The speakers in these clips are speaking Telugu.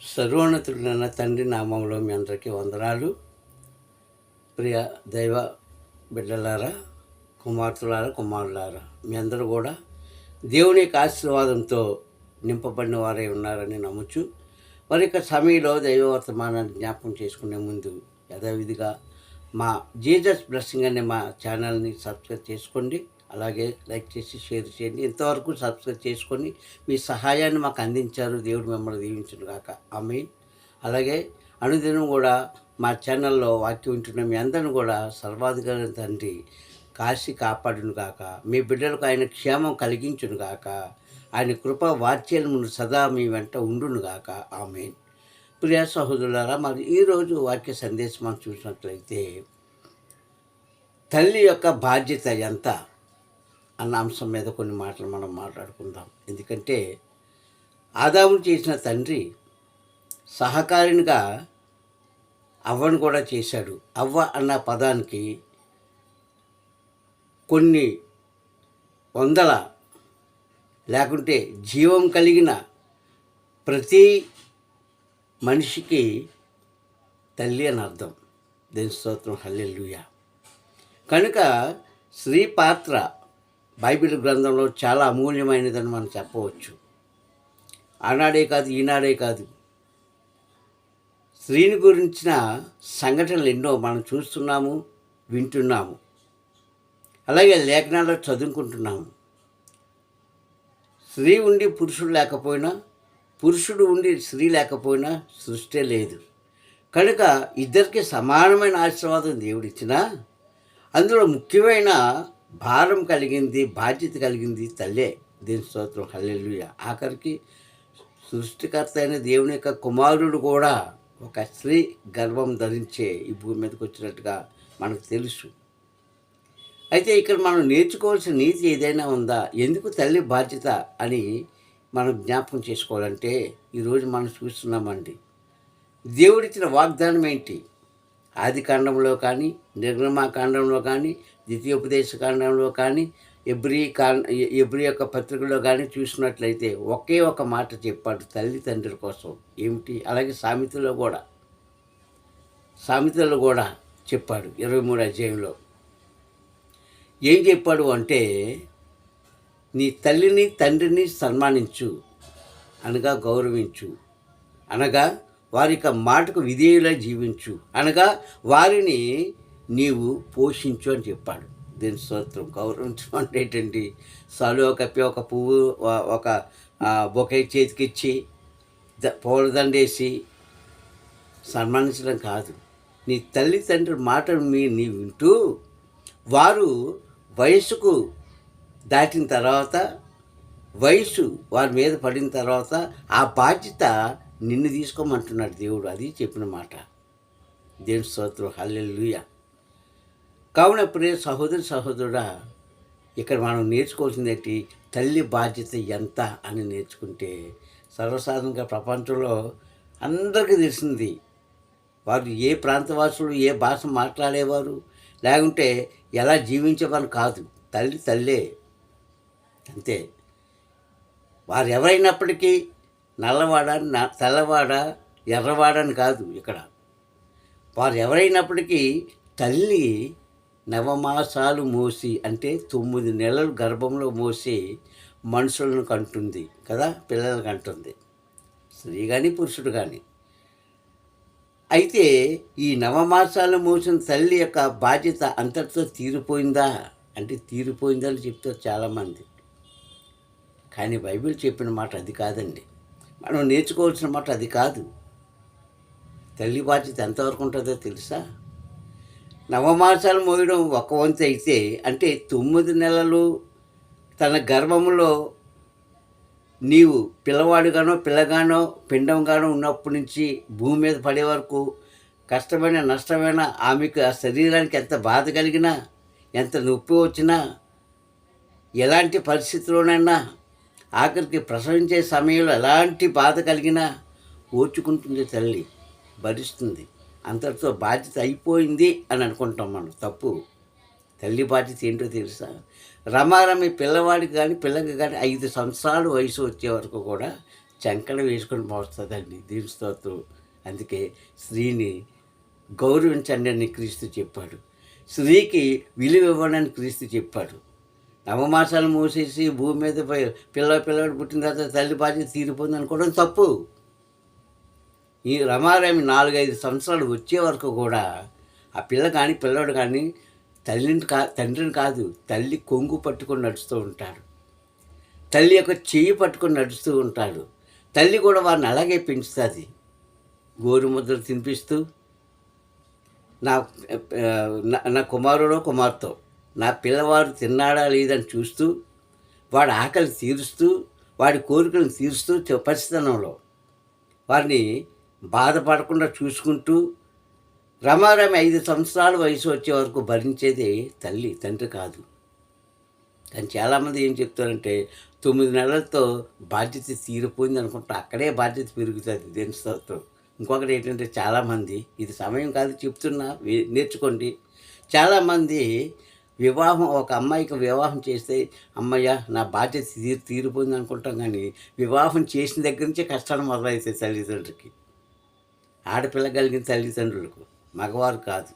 సర్వోన్నతుడైన తండ్రి నామంలో మీ అందరికీ వందనాలు. ప్రియ దైవ బిడ్డలారా కుమార్తెలారా కుమారులారా మీ అందరూ కూడా దేవుని యొక్క ఆశీర్వాదంతో నింపబడిన వారై ఉన్నారని నమ్ముచు మరి యొక్క సమయంలో దైవ వర్తమానాన్ని జ్ఞాపకం చేసుకునే ముందు యథావిధిగా మా జీజస్ బ్లెస్సింగ్ అనే మా ఛానల్ని సబ్స్క్రైబ్ చేసుకోండి. అలాగే లైక్ చేసి షేర్ చేయండి. ఇంతవరకు సబ్స్క్రైబ్ చేసుకొని మీ సహాయాన్ని మాకు అందించారు దేవుడు మిమ్మల్ని దీవించును కాక ఆమె అలాగే అనుదినం కూడా మా ఛానల్లో వాక్యం ఉంటున్న మీ అందరిని కూడా సర్వాధికారి తండ్రి కాశీ కాపాడును కాక మీ బిడ్డలకు ఆయన క్షేమం కలిగించును కాక ఆయన కృప వాత్సల్యమును సదా మీ వెంట ఉండును గాక. ఆమె ప్రియా సహోదరులారా మరి ఈరోజు వాక్య సందేశం మనం చూసినట్లయితే తల్లి యొక్క బాధ్యత ఎంత? అన్న అంశం మీద కొన్ని మాటలు మనం మాట్లాడుకుందాం. ఎందుకంటే ఆదాము చేసిన తండ్రి సహకారినిగా అవ్వను కూడా చేశాడు. అవ్వ అన్న పదానికి కొన్ని వందల లేకుంటే జీవం కలిగిన ప్రతి మనిషికి తల్లి అని అర్థం. దేని స్తోత్రం. హల్లెలూయా. కనుక స్త్రీ పాత్ర బైబిల్ గ్రంథంలో చాలా అమూల్యమైనదని మనం చెప్పవచ్చు. ఆనాడే కాదు ఈనాడే కాదు. స్త్రీని గురించిన సంఘటనలు ఎన్నో మనం చూస్తున్నాము వింటున్నాము. అలాగే లేఖనాల్లో చదువుకుంటున్నాము. స్త్రీ ఉండి పురుషుడు లేకపోయినా పురుషుడు ఉండి స్త్రీ లేకపోయినా సృష్టి లేదు. కనుక ఇద్దరికి సమానమైన ఆశీర్వాదం దేవుడిచ్చినా అందులో ముఖ్యమైన భారం కలిగింది బాధ్యత కలిగింది తల్లే. దీని స్తోత్రం. హల్లెలూయ. ఆఖరికి సృష్టికర్త అయిన దేవుని యొక్క కుమారుడు కూడా ఒక స్త్రీ గర్భం ధరించే ఈ భూమి మీదకి వచ్చినట్టుగా మనకు తెలుసు. అయితే ఇక్కడ మనం నేర్చుకోవాల్సిన నీతి ఏదైనా ఉందా? ఎందుకు తల్లి బాధ్యత అని మనం జ్ఞాపకం చేసుకోవాలంటే ఈరోజు మనం చూస్తున్నామండి. దేవుడిచ్చిన వాగ్దానం ఏంటి? ఆది కాండంలో కానీ నిర్గమాకాండంలో కానీ ద్వితీయోపదేశ కాండంలో కానీ ఎబ్రి కాండ ఎబ్రి యొక్క పత్రికలో కానీ చూసినట్లయితే ఒకే ఒక మాట చెప్పాడు తల్లి తండ్రి కోసం. ఏమిటి? అలాగే సామెతలో కూడా. సామెతలో కూడా చెప్పాడు ఇరవై మూడు అధ్యాయంలో. ఏం చెప్పాడు అంటే నీ తల్లిని తండ్రిని సన్మానించు అనగా గౌరవించు. అనగా వారి యొక్క మాటకు విధేయులా జీవించు. అనగా వారిని నీవు పోషించు అని చెప్పాడు. దీని స్తోత్రం గౌరవించడం అంటే ఏంటండి సలువ కప్పి ఒక పువ్వు ఒక- బొకే చేతికిచ్చి ద- పూలదండేసి సన్మానించడం కాదు. నీ తల్లిదండ్రుల మాటలు మీ నీ వింటూ వారు వయసుకు దాటిన తర్వాత వయసు వారి మీద పడిన తర్వాత ఆ బాధ్యత నిన్ను తీసుకోమంటున్నాడు దేవుడు. అది చెప్పిన మాట. దేవుని స్తోత్రం. హల్లెలూయ. కావున ప్రియ సహోదరి సహోదరుడా ఇక్కడ మనం నేర్చుకోవాల్సింది ఏంటి తల్లి బాధ్యత ఎంత అని నేర్చుకుంటే సర్వసాధారణంగా ప్రపంచంలో అందరికీ తెలిసింది. వారు ఏ ప్రాంతవాసులు ఏ భాష మాట్లాడేవారు? లేకుంటే ఎలా జీవించేవారు కాదు. తల్లి తల్లే. అంతే. వారు ఎవరైనప్పటికీ నల్లవాడ తెల్లవాడ ఎర్రవాడని కాదు ఇక్కడ. వారు ఎవరైనప్పటికీ తల్లి నవమాసాలు మోసి అంటే తొమ్మిది నెలలు గర్భంలో మోసి మనుషులను కంటుంది కదా పిల్లలను కంటుంది. స్త్రీ కానీ పురుషుడు కానీ అయితే ఈ నవమాసాలు మోసిన తల్లి యొక్క బాధ్యత అంతటితో తీరిపోయిందా? అంటే తీరిపోయిందని చెప్తారు చాలామంది. కానీ బైబిల్ చెప్పిన మాట అది కాదండి. మనం నేర్చుకోవాల్సిన మాట అది కాదు. తల్లి బాధ్యత ఎంతవరకు ఉంటుందో తెలుసా? నవమాసాలు మోయడం ఒక వంతు అయితే అంటే తొమ్మిది నెలలు తన గర్భంలో నీవు పిల్లవాడుగానో పిల్లగానో పిండంగానో ఉన్నప్పటి నుంచి భూమి మీద పడే వరకు కష్టమైన నష్టమైన ఆమెకు ఆ శరీరానికి ఎంత బాధ కలిగినా ఎంత నొప్పి వచ్చినా ఎలాంటి పరిస్థితిలోనైనా ఆఖరికి ప్రసవించే సమయంలో ఎలాంటి బాధ కలిగినా ఓర్చుకుంటుంది తల్లి భరిస్తుంది. అంతటితో బాధ్యత అయిపోయింది అని అనుకుంటాం మనం. తప్పు. తల్లి బాధ్యత ఏంటో తెలుసా? రమారమి పిల్లవాడికి కానీ పిల్లకి కానీ ఐదు సంవత్సరాలు వయసు వచ్చే వరకు కూడా చంకన వేసుకొని మోస్తుందండి దీని స్తోత్రం. అందుకే స్త్రీని గౌరవించండి అని క్రీస్తు చెప్పాడు. స్త్రీకి విలువ ఇవ్వడానికి క్రీస్తు చెప్పాడు. నవమాసాలు మూసేసి భూమి మీద పిల్ల పిల్లవాడు పుట్టిన తర్వాత తల్లి బాధ్యత తీరిపోయింది అనుకోవడం తప్పు. ఈ రమారామి నాలుగైదు సంవత్సరాలు వచ్చే వరకు కూడా ఆ పిల్ల కానీ పిల్లడు కానీ తల్లిని కా తండ్రిని కాదు తల్లి కొంగు పట్టుకొని నడుస్తూ ఉంటాడు తల్లి యొక్క చెయ్యి పట్టుకొని నడుస్తూ ఉంటాడు తల్లి కూడా వారిని అలాగే పెంచుతుంది. గోరుముద్ర తినిపిస్తూ నా నా- కుమారుడో కుమార్తె నా పిల్లవాడు తిన్నాడా లేదని చూస్తూ వాడి ఆకలి తీరుస్తూ వాడి కోరికలను తీరుస్తూ చె- వారిని బాధపడకుండా చూసుకుంటూ రమారమి ఐదు సంవత్సరాల వయసు వచ్చే వరకు భరించేది తల్లి తండ్రి కాదు. కానీ చాలామంది ఏం చెప్తారంటే తొమ్మిది నెలలతో బాధ్యత తీరిపోయింది అనుకుంటా అక్కడే బాధ్యత పెరుగుతుంది దేని స్తోత్రం ఇంకొకటి ఏంటంటే చాలామంది ఇది సమయం కాదు చెప్తున్నా నేర్చుకోండి. చాలామంది వివాహం ఒక అమ్మాయికి వివాహం చేస్తే అమ్మయ్య నా బాధ్యత తీరి తీరిపోయింది అనుకుంటాం కానీ వివాహం చేసిన దగ్గర నుంచే కష్టాలు మొదలవుతాయి తల్లిదండ్రులకి. ఆడపిల్ల కలిగిన తల్లిదండ్రులకు మగవారు కాదు.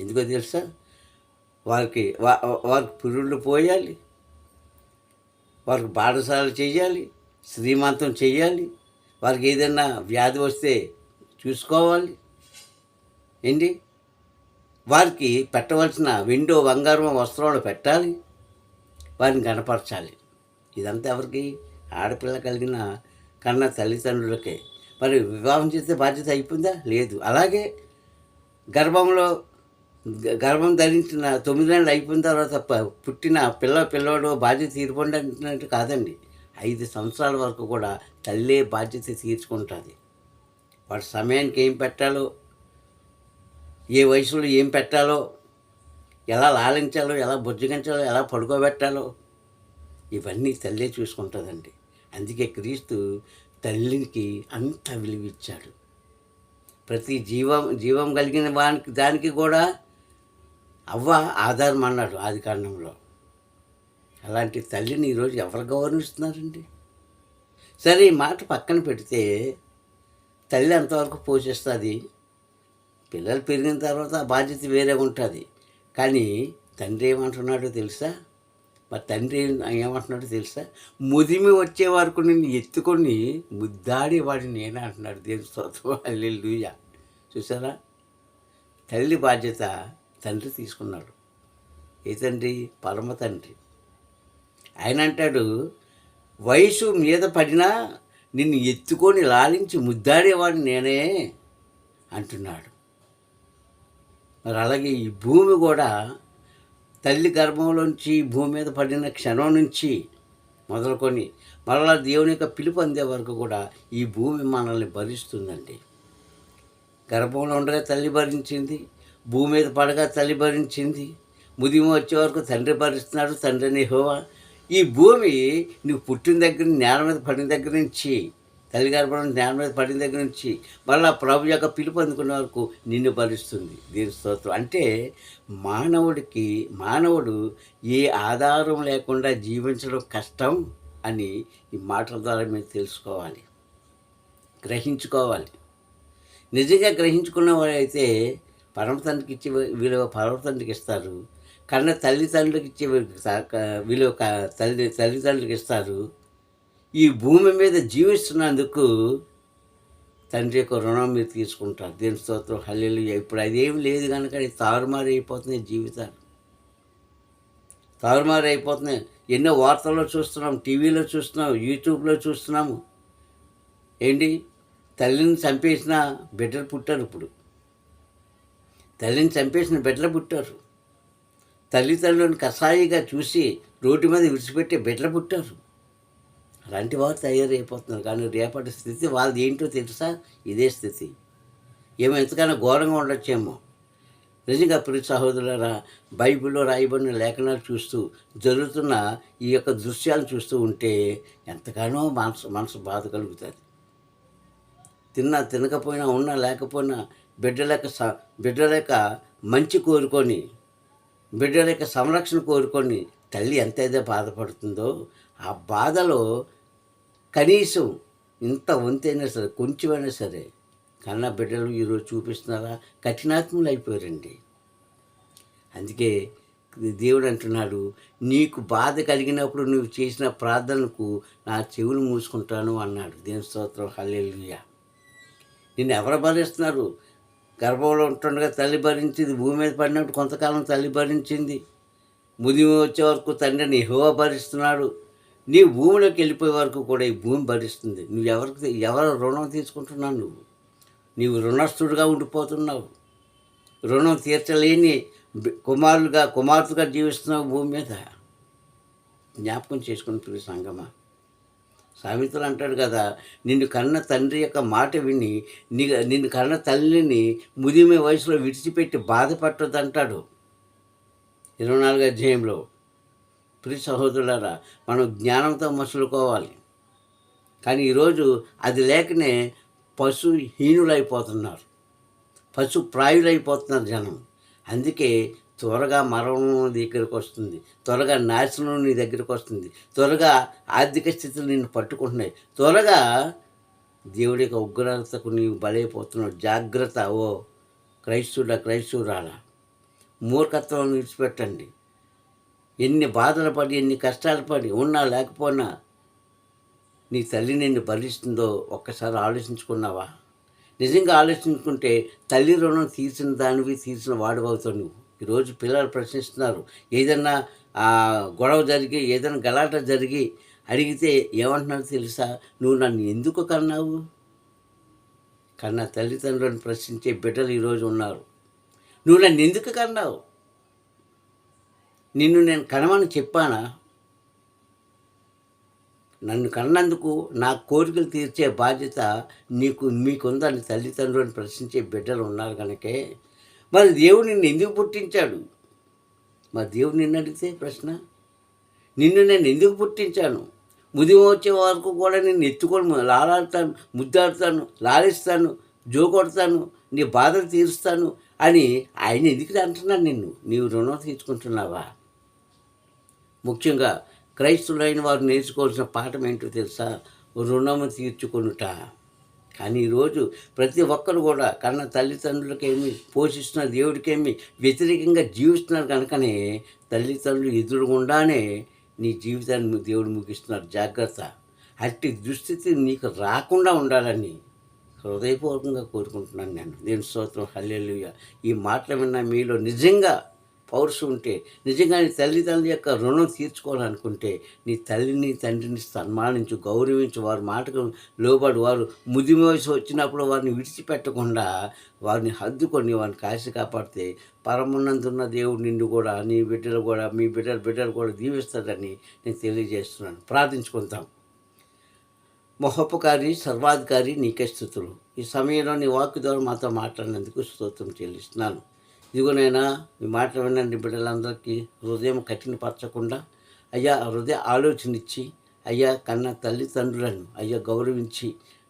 ఎందుకో తెలుసా? వారికి వా- వారికి పురుళ్ళు పోయాలి. వారికి బాడసాలు చేయాలి. శ్రీమంతం చేయాలి. వారికి ఏదైనా వ్యాధి వస్తే చూసుకోవాలి. ఏంటి? వారికి పెట్టవలసిన విండో బంగారం వస్త్రాలు పెట్టాలి. వారిని కనపరచాలి ఇదంతా ఎవరికి? ఆడపిల్ల కలిగిన కన్న తల్లిదండ్రులకే. మరి వివాహం చేస్తే బాధ్యత అయిపోయిందా? లేదు. అలాగే గర్భంలో గ- గర్భం ధరించిన తొమ్మిది నెలలు అయిపోయిన తర్వాత పుట్టిన పిల్ల పిల్లవాడు బాధ్యత తీరిపోండి అంటున్నట్టు కాదండి. ఐదు సంవత్సరాల వరకు కూడా తల్లే బాధ్యత తీర్చుకుంటుంది. వాడు సమయానికి ఏం పెట్టాలో ఏ వయసులో ఏం పెట్టాలో ఎలా లాలించాలో ఎలా బుజ్జగించాలో ఎలా పడుకోబెట్టాలో ఇవన్నీ తల్లే చూసుకుంటుందండి. అందుకే క్రీస్తు తల్లికి అంత విలువిచ్చాడు. ప్రతి జీవం జీవం కలిగిన వానికి దానికి కూడా అవ్వ ఆధారం అన్నాడు ఆది కాండంలో. అలాంటి తల్లిని ఈరోజు ఎవరు గౌరవిస్తున్నారండి? సరే ఈ మాట పక్కన పెడితే తల్లి ఎంతవరకు పోషిస్తుంది? పిల్లలు పెరిగిన తర్వాత ఆ బాధ్యత వేరే ఉంటుంది. కానీ తండ్రి ఏమంటున్నాడో తెలుసా? మా తండ్రి ఏమంటున్నాడు ఏమంటున్నాడో తెలుసా? ముదిమి వచ్చే వరకు నిన్ను ఎత్తుకొని ముద్దాడేవాడు నేనే అంటున్నాడు. దేని స్తోత్రం. అల్లెలుయ చూసారా? తల్లి బాధ్యత తండ్రి తీసుకున్నాడు. ఏ తండ్రి? పరమ తండ్రి. ఆయన అంటాడు వయసు మీద పడినా నిన్ను ఎత్తుకొని లాలించి ముద్దాడేవాడిని నేనే అంటున్నాడు. మరి అలాగే ఈ భూమి కూడా తల్లి గర్భంలోంచి భూమి మీద పడిన క్షణం నుంచి మొదలుకొని మరలా దేవుని యొక్క పిలుపు అందే వరకు కూడా ఈ భూమి మనల్ని భరిస్తుందండి. గర్భంలో ఉండగా తల్లి భరించింది భూమి మీద పడగా తల్లి భరించింది ముదిమ వచ్చే వరకు తండ్రి భరిస్తున్నాడు తండ్రిని హోవా ఈ భూమి నువ్వు పుట్టిన దగ్గర నేల మీద పడిన దగ్గర నుంచి తల్లి గర్భం నేల మీద పడిన దగ్గర నుంచి మళ్ళీ ప్రభు యొక్క పిలుపు అందుకున్న వరకు నిన్ను భరిస్తుంది దీని స్తోత్రం. అంటే మానవుడికి మానవుడు ఏ ఆధారం లేకుండా జీవించడం కష్టం అని ఈ మాటల ద్వారా మీరు తెలుసుకోవాలి. గ్రహించుకోవాలి. నిజంగా గ్రహించుకున్న వారైతే పరమతండ్రికి ఇచ్చే విలువ పరమతండ్రికి ఇస్తారు. కన్న తల్లిదండ్రులకు ఇచ్చే విలువ క- తల్లి తల్లిదండ్రులకు ఇస్తారు. ఈ భూమి మీద జీవిస్తున్నందుకు తండ్రి యొక్క రుణం మీరు తీసుకుంటారు. దీని స్తోత్రం హల్లెలు ఇప్పుడు అదేం లేదు కనుక అది తారుమారు అయిపోతున్నాయి జీవితాలు. తారుమారు అయిపోతున్నాయి. ఎన్నో వార్తల్లో చూస్తున్నాం టీవీలో చూస్తున్నాం యూట్యూబ్లో చూస్తున్నాము. ఏంటి? తల్లిని చంపేసిన బిడ్డలు పుట్టారు ఇప్పుడు. తల్లిని చంపేసిన బిడ్డలు పుట్టారు. తల్లిదండ్రులను కషాయిగా చూసి రోడ్డు మీద విడిచిపెట్టే బిడ్డలు పుట్టారు. అలాంటి వారు తయారైపోతున్నారు. కానీ రేపటి స్థితి వాళ్ళది ఏంటో తెలుసా? ఇదే స్థితి. ఏమో ఎంతకైనా ఘోరంగా ఉండొచ్చేమో. నిజంగా ప్రియ సహోదరులారా బైబిల్లో రాయబడిన లేఖనాలు చూస్తూ జరుగుతున్న ఈ యొక్క దృశ్యాలు చూస్తూ ఉంటే ఎంతగానో మనసు మనసు బాధ కలుగుతుంది. తిన్నా తినకపోయినా ఉన్నా లేకపోయినా బిడ్డలేక స బిడ్డలేక మంచి కోరుకొని బిడ్డలేక సంరక్షణ కోరుకొని తల్లి ఎంతైతే బాధపడుతుందో ఆ బాధలో కనీసం ఇంత వంతైనా సరే కొంచెమైనా సరే కన్న బిడ్డలు ఈరోజు చూపిస్తున్నారా? కఠినాత్ములు అయిపోయారండి. అందుకే దేవుడు అంటున్నాడు నీకు బాధ కలిగినప్పుడు నువ్వు చేసిన ప్రార్థనకు నా చెవులు మూసుకుంటాను అన్నాడు. దేవుని స్తోత్రం. హల్లెలూయా. నిన్ను ఎవరు భరిస్తున్నారు? గర్భంలో ఉంటుండగా తల్లి భరించింది భూమి మీద పడినప్పుడు కొంతకాలం తల్లి భరించింది. ముదిమి వచ్చే వరకు తండ్రిని హోవ భరిస్తున్నాడు. నీ భూమిలోకి వెళ్ళిపోయే వరకు కూడా ఈ భూమి భరిస్తుంది. నువ్వు ఎవరికి ఎవరు రుణం తీసుకుంటున్నావు నువ్వు? నీవు రుణస్థుడిగా ఉండిపోతున్నావు. రుణం తీర్చలేని కుమారులుగా కుమార్తెగా జీవిస్తున్నావు భూమి మీద. జ్ఞాపకం చేసుకుని ప్రియ సంగమ సామెతలు అంటాడు కదా నిన్ను కన్న తండ్రి యొక్క మాట విని నీ నిన్ను కన్న తల్లిని ముదిమే వయసులో విడిచిపెట్టి బాధపట్టదు అంటాడు ఇరవై నాలుగు అధ్యాయంలో ప్రియ సహోదరులారా మనం జ్ఞానంతో మసులుకోవాలి. కానీ ఈరోజు అది లేకనే పశుహీనులైపోతున్నారు పశు ప్రాయులైపోతున్నారు జనం. అందుకే త్వరగా మరణం నీ దగ్గరకు వస్తుంది. త్వరగా నాశనం నీ దగ్గరకు వస్తుంది. త్వరగా ఆర్థిక స్థితులు నిన్ను పట్టుకుంటున్నాయి. త్వరగా దేవుడి యొక్క ఉగ్రతకు నీవు బలైపోతున్నావు. జాగ్రత్త ఓ క్రైస్తుడా క్రైస్తవురాలా. మూర్ఖత్వం విడిచిపెట్టండి. ఎన్ని బాధలు పడి ఎన్ని కష్టాలు పడి ఉన్నా లేకపోయినా నీ తల్లి నిన్ను భరిస్తుందో ఒక్కసారి ఆలోచించుకున్నావా? నిజంగా ఆలోచించుకుంటే తల్లి రుణం తీర్చిన దానివి తీర్చిన వాడివవుతావు నువ్వు. ఈరోజు పిల్లలు ప్రశ్నిస్తున్నారు ఏదన్నా గొడవ జరిగి ఏదైనా గలాట జరిగి అడిగితే ఏమంటున్నారో తెలుసా? నువ్వు నన్ను ఎందుకు కన్నావు? కన్నా తల్లిదండ్రులను ప్రశ్నించే బిడ్డలు ఈరోజు ఉన్నారు. నువ్వు నన్ను ఎందుకు కన్నావు? నిన్ను నేను కనమని చెప్పానా? నన్ను కన్నందుకు నా కోరికలు తీర్చే బాధ్యత నీకు మీకుందని తల్లిదండ్రులను ప్రశ్నించే బిడ్డలు ఉన్నారు కనుకే మరి దేవుడు నిన్ను ఎందుకు పుట్టించాడు? మరి దేవుడు నిన్ను అడిగితే ప్రశ్న? నిన్ను నేను ఎందుకు పుట్టించాను? ముదిమ వచ్చే వరకు కూడా నిన్ను ఎత్తుకొని లాలాడతాను ముద్దాడుతాను లాలిస్తాను జోకొడతాను నీ బాధలు తీరుస్తాను అని ఆయన ఎందుకు అంటున్నాను నిన్ను? నీవు రుణం తీసుకుంటున్నావా ముఖ్యంగా క్రైస్తులైన వారు నేర్చుకోవాల్సిన పాఠం ఏంటో తెలుసా? రుణము తీర్చుకొనుట. కానీ ఈరోజు ప్రతి ఒక్కరు కూడా కన్న తల్లిదండ్రులకేమి పోషిస్తున్న దేవుడికేమి వ్యతిరేకంగా జీవిస్తున్నారు కనుకనే తల్లిదండ్రులు ఎదురుగుండానే నీ జీవితాన్ని దేవుడు ముగిస్తున్నారు. జాగ్రత్త. అట్టి దుస్థితి నీకు రాకుండా ఉండాలని హృదయపూర్వకంగా కోరుకుంటున్నాను నేను. నేను స్తోత్రం. హల్లెలుయ్య ఈ మాటలు విన్న మీలో నిజంగా పౌరుషు ఉంటే నిజంగా నీ తల్లిదండ్రుల యొక్క రుణం తీర్చుకోవాలనుకుంటే నీ తల్లిని తండ్రిని సన్మానించు గౌరవించు వారి మాటకు లోబడి వారు ముదిమి వయసు వచ్చినప్పుడు వారిని విడిచిపెట్టకుండా వారిని హద్దుకొని వారిని కాసి కాపాడితే పరమున్నందున్న దేవుడు నిన్ను కూడా నీ బిడ్డలు కూడా మీ బిడ్డల బిడ్డలు కూడా దీవిస్తాడని నేను తెలియజేస్తున్నాను. ప్రార్థించుకుంటాం మహోపకారి సర్వాధికారి నీకే స్థుతులు. ఈ సమయంలో నీ వాక్కు ద్వారా మాతో మాట్లాడినందుకు స్తోత్రం చెల్లిస్తున్నాను. ఇదిగోనైనా మీ మాటలు వినండి బిడ్డలందరికీ హృదయం కఠినపరచకుండా అయ్యా హృదయ ఆలోచనిచ్చి అయ్యా కన్న తల్లిదండ్రులను అయ్యా గౌరవించి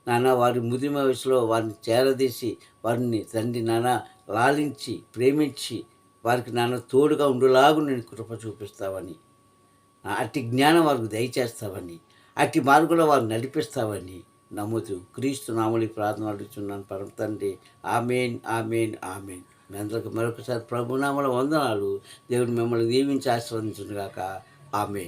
నాన్న వారి ముదిమ వయసులో వారిని చేరదీసి వారిని తండ్రి నాన్న లాలించి ప్రేమించి వారికి నాన్న తోడుగా ఉండేలాగు నేను కృప చూపిస్తావని అట్టి జ్ఞానం వారికి దయచేస్తావని అట్టి మార్గంలో వారు నడిపిస్తావని నమ్ముతూ క్రీస్తు నామలి ప్రార్థన అడుగుతున్నాను పరమ తండ్రి. Amen amen amen. మీ అందరికి మరొకసారి ప్రభునామల వందనాలు. దేవుడు మిమ్మల్ని దీవించి ఆశీర్వదించుగాక ఆమె